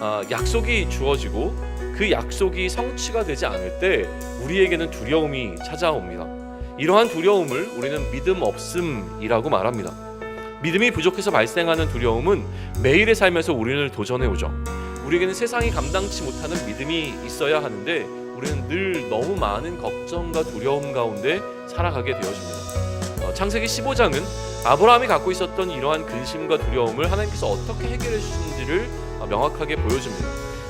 아, 약속이 주어지고 그 약속이 성취가 되지 않을 때 우리에게는 두려움이 찾아옵니다. 이러한 두려움을 우리는 믿음 없음이라고 말합니다. 믿음이 부족해서 발생하는 두려움은 매일의 삶에서 우리를 도전해 오죠. 우리에게는 세상이 감당치 못하는 믿음이 있어야 하는데 우리는 늘 너무 많은 걱정과 두려움 가운데 살아가게 되어집니다. 어, 창세기 15장은 아브라함이 갖고 있었던 이러한 근심과 두려움을 하나님께서 어떻게 해결해 주시는지를 어, 명확하게 보여줍니다.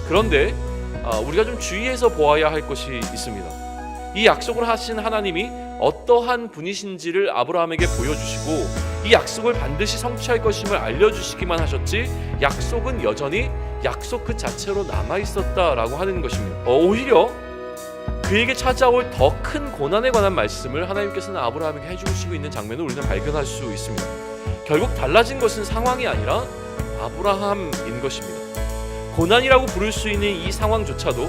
그런데 어, 우리가 좀 주의해서 보아야 할 것이 있습니다. 이 약속을 하신 하나님이 어떠한 분이신지를 아브라함에게 보여주시고 이 약속을 반드시 성취할 것임을 알려주시기만 하셨지 약속은 여전히 약속 그 자체로 남아 있었다라고 하는 것입니다. 어, 오히려 그에게 찾아올 더 큰 고난에 관한 말씀을 하나님께서는 아브라함에게 해주시고 있는 장면을 우리는 발견할 수 있습니다. 결국 달라진 것은 상황이 아니라 아브라함인 것입니다. 고난이라고 부를 수 있는 이 상황조차도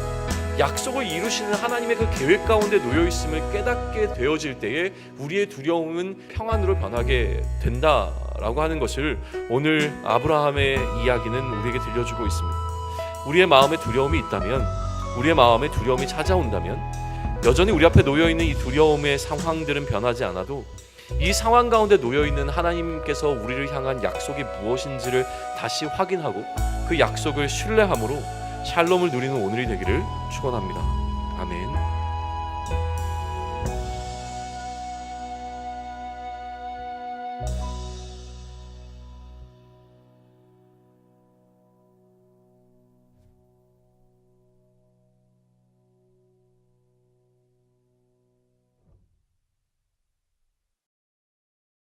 약속을 이루시는 하나님의 그 계획 가운데 놓여 있음을 깨닫게 되어질 때에 우리의 두려움은 평안으로 변하게 된다라고 하는 것을 오늘 아브라함의 이야기는 우리에게 들려주고 있습니다. 우리의 마음에 두려움이 있다면 우리의 마음에 두려움이 찾아온다면 여전히 우리 앞에 놓여 있는 이 두려움의 상황들은 변하지 않아도 이 상황 가운데 놓여 있는 하나님께서 우리를 향한 약속이 무엇인지를 다시 확인하고 그 약속을 신뢰함으로 샬롬을 누리는 오늘이 되기를 축원합니다. 아멘.